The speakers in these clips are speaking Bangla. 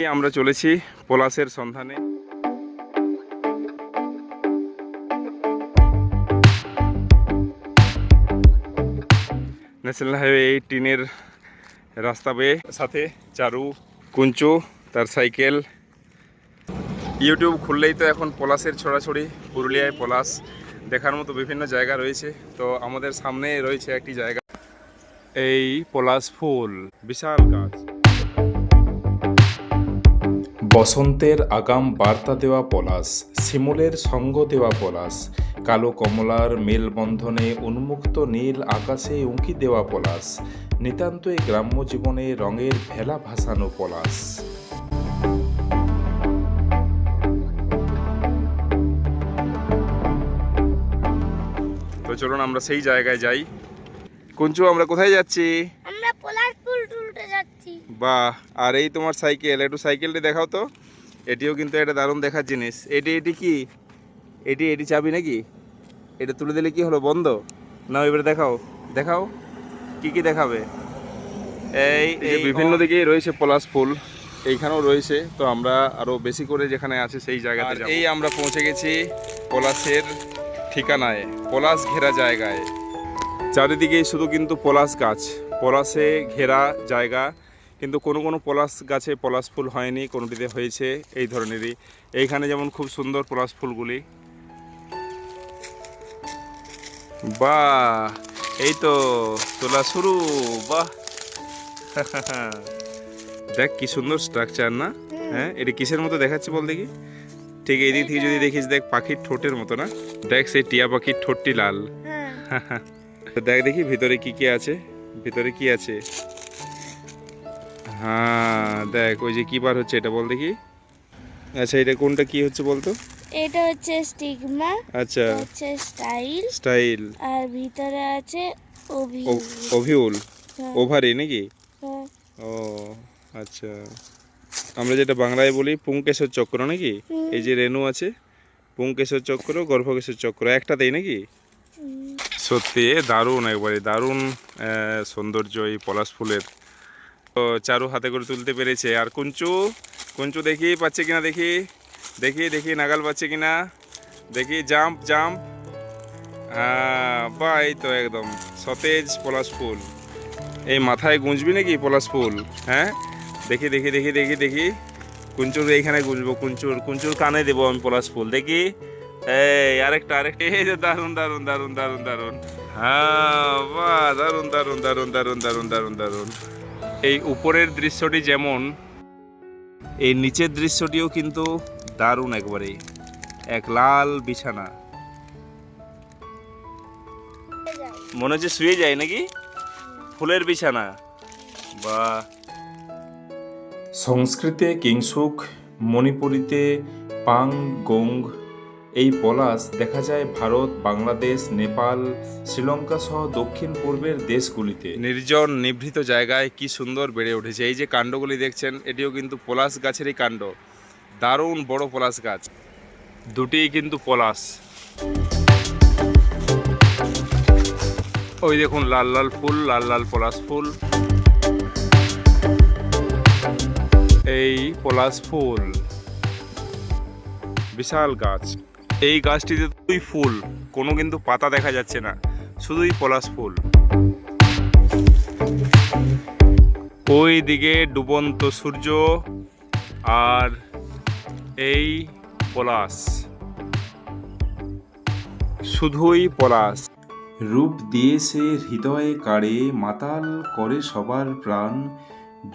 আমরা চলেছি পলাশের সন্ধানে। ন্যাশনাল হাইওয়ে এই টিনের রাস্তা বেয়ে সাথে চারু, কুঞ্চু, তার সাইকেল। ইউটিউব খুললেই তো এখন পলাশের ছড়াছড়ি, পুরুলিয়ায় পলাশ দেখার মতো বিভিন্ন জায়গা রয়েছে। তো আমাদের সামনে রয়েছে একটি জায়গা। এই পলাশ ফুল, বিশাল গাছ। বসন্তের আগাম বার্তা দেওয়া পলাশ, শিমুলের সঙ্গ দেওয়া পলাশ, কালো কমলার মেলবন্ধনে উন্মুক্ত নীল আকাশে উঁকি দেওয়া পলাশ, নিতান্তই গ্রাম্য জীবনে রঙের ভেলা ভাসানো পলাশ। তো চলুন আমরা সেই জায়গায় যাই। কুঞ্চু, আমরা কোথায় যাচ্ছি আমরা পোলার ফুল তুলতে বাহ আর এই তোমার সাইকেল একটু সাইকেলটি দেখাও তো। এটিও কিন্তু একটা দারুণ দেখার জিনিস। এটি এটি কি? এটি এটি চাবি নাকি? এটা তুলে দিলে কি হলো বন্ধ? না এবারে দেখাও। দেখাও কি কি দেখাবে? এই বিভিন্ন দিকেই রয়েছে পলাশ ফুল এইখানেও রয়েছে। তো আমরা আরও বেশি করে যেখানে আছে সেই জায়গাতে। এই আমরা পৌঁছে গেছি পলাশের ঠিকানায় পলাশ ঘেরা জায়গায়। চারিদিকেই শুধু কিন্তু পলাশ গাছ পলাশে ঘেরা জায়গা। কিন্তু কোনো কোনো পলাশ গাছে পলাশ ফুল হয়নি কোনোটিতে হয়েছে এই ধরনেরই। এইখানে যেমন খুব সুন্দর পলাশ ফুলগুলি। বাহ এই তো তোলা শুরু বাহ। দেখ কি সুন্দর স্ট্রাকচার না? হ্যাঁ এটা কিসের মতো দেখাচ্ছে বল দেখি? ঠিক এই দিক থেকে যদি দেখিস দেখ পাখির ঠোঁটের মতো না? দেখ সেই টিয়া পাখির ঠোঁটটি লাল। হ্যাঁ। দেখ দেখি ভিতরে কি কি আছে ভিতরে কি আছে? হ্যাঁ দেখ ওই যে কি বার হচ্ছে এটা বল দেখি। আচ্ছা এটা কোনটা কি হচ্ছে বলতো? এটা হচ্ছে স্টিগমা আচ্ছা। হচ্ছে স্টাইল। স্টাইল। আর ভিতরে আছে অভি অভিউল? হ্যাঁ, ওভারি নাকি? হ্যাঁ, ও আচ্ছা। আমরা যেটা বাংলায় বলি পুংকেশর চক্র নাকি? এই যে রেণু আছে পুংকেশর চক্র গর্ভকেশর চক্র একটাতেই নাকি? সত্যি দারুণ একবারে দারুণ সৌন্দর্য এই পলাশ ফুলের। চারু হাতে করে তুলতে পেরেছে। আর কুঞ্চু কুঞ্চু দেখি, পাচ্ছে কিনা দেখি? দেখি দেখি, নাগাল পাচ্ছে কিনা? দেখি, জাম্প জাম্প। হ্যাঁ বা, এই তো একদম। সতেজ পলাশ ফুল। এই মাথায় গুঁজবি নাকি পলাশ ফুল? হ্যাঁ? দেখি দেখি দেখি দেখি দেখি। কুঞ্চুর এইখানে গুঁজবো, কুঞ্চুর কুঞ্চুর কানে দেবো আমি পলাশ ফুল। দেখি। এই, আরেকটা আরেকটা। এই যে দারুণ দারুণ দারুণ দারুণ দারুণ হ্যাঁ দারুণ দারুণ দারুণ দারুণ দারুণ দারুণ দারুণ এই উপরের দৃশ্যটি যেমন, এই নিচের দৃশ্যটিও কিন্তু দারুণ একবারে এক লাল বিছানা। মনে হচ্ছে শুয়ে যায় নাকি? ফুলের বিছানা। বা। সংস্কৃতে কিংসুক, মণিপুরীতে পাং, গোং এই পলাশ দেখা যায় ভারত, বাংলাদেশ, নেপাল, শ্রীলঙ্কা সহ দক্ষিণ পূর্বের দেশগুলিতে। নির্জন, নিভৃত জায়গায় কি সুন্দর বেড়ে উঠেছে। এই যে কাণ্ডগুলি দেখছেন, এটিও কিন্তু পলাশ গাছেরই কাণ্ড। দারুণ বড় পলাশ গাছ। দুটিই কিন্তু পলাশ। ওই দেখুন, লাল লাল ফুল, লাল লাল পলাশ ফুল। এই পলাশ ফুল, বিশাল গাছ। এই গাছটিতে দুই ফুল, কোনো কিন্তু পাতা দেখা যাচ্ছে না, শুধুই পলাশ ফুল। ওই দিকে ডুবন্ত সূর্য আর এই পলাশ। শুধুই পলাশ। রূপ দিয়ে সে হৃদয়ে কাড়ে, মাতাল করে সবার প্রাণ।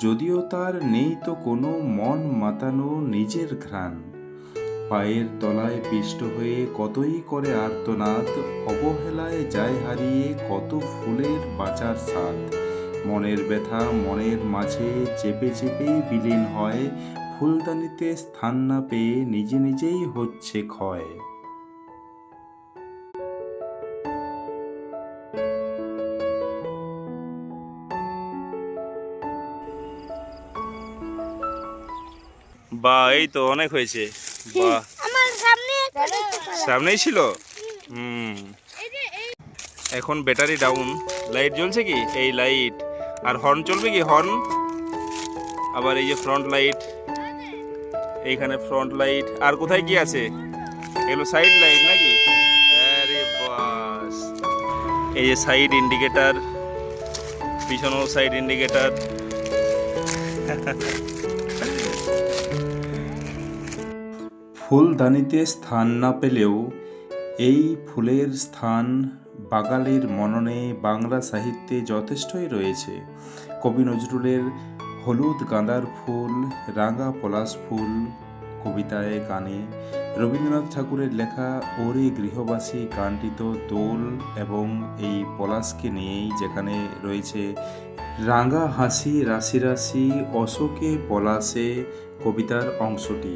যদিও তার নেই তো কোনো মন মাতানো নিজের ঘ্রাণ। পায়ের তলায় পিষ্ট হয়ে কতই করে আর্তনাদ, অবহেলায় যায় হারিয়ে কত ফুলের বাঁচার স্বাদ। মনের ব্যথা মনের মাঝে চেপে চেপেই বিলীন হয়, ফুলদানিতে স্থান না পেয়ে নিজে নিজেই হচ্ছে ক্ষয়। বা, এই তো অনেক হয়েছে। বাহ। সামনেই ছিল? এখন ব্যাটারি ডাউন লাইট জ্বলছে কি? এই লাইট আর হর্ন চলবে কি? হর্ন আবার এই যে ফ্রন্ট লাইট এইখানে ফ্রন্ট লাইট আর কোথায় কি আছে? এগুলো সাইড লাইট নাকি? আরে বাস। এই যে সাইড ইন্ডিকেটার পিছনেও সাইড ইন্ডিকেটার ফুলদানিতে স্থান না পেলেও এই ফুলের স্থান বাগালের মননে বাংলা সাহিত্যে যথেষ্টই রয়েছে। কবি নজরুলের হলুদ গাঁদার ফুল, রাঙা পলাশ ফুল, কবিতায় গানে রবীন্দ্রনাথ ঠাকুরের লেখা ওরে গৃহবাসী গানটি তো দোল এবং এই পলাশকে নিয়েই যেখানে রয়েছে রাঙা হাসি, রাশি রাশি, অশোকে পলাশে কবিতার অংশটি।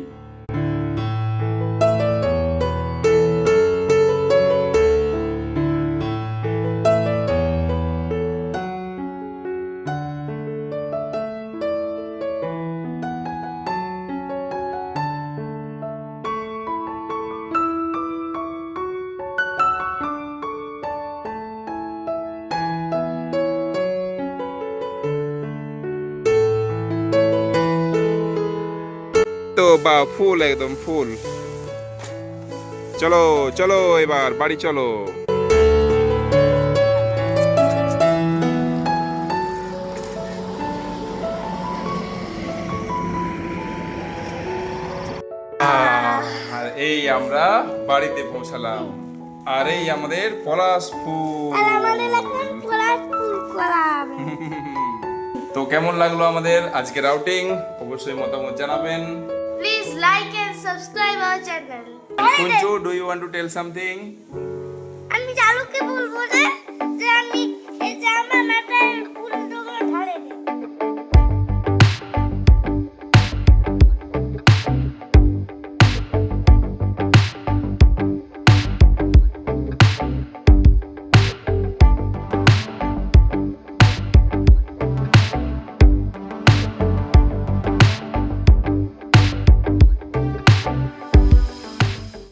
বা ফুল একদম ফুল। চলো চলো এবার বাড়ি চলো। আর এই আমরা বাড়িতে পৌঁছালাম। আর এই আমাদের পলাশ ফুল। তো কেমন লাগল আমাদের আজকে রাউটিং অবশ্যই মতামত জানাবেন। Please like and subscribe our channel. Kunchu, do you want to tell something?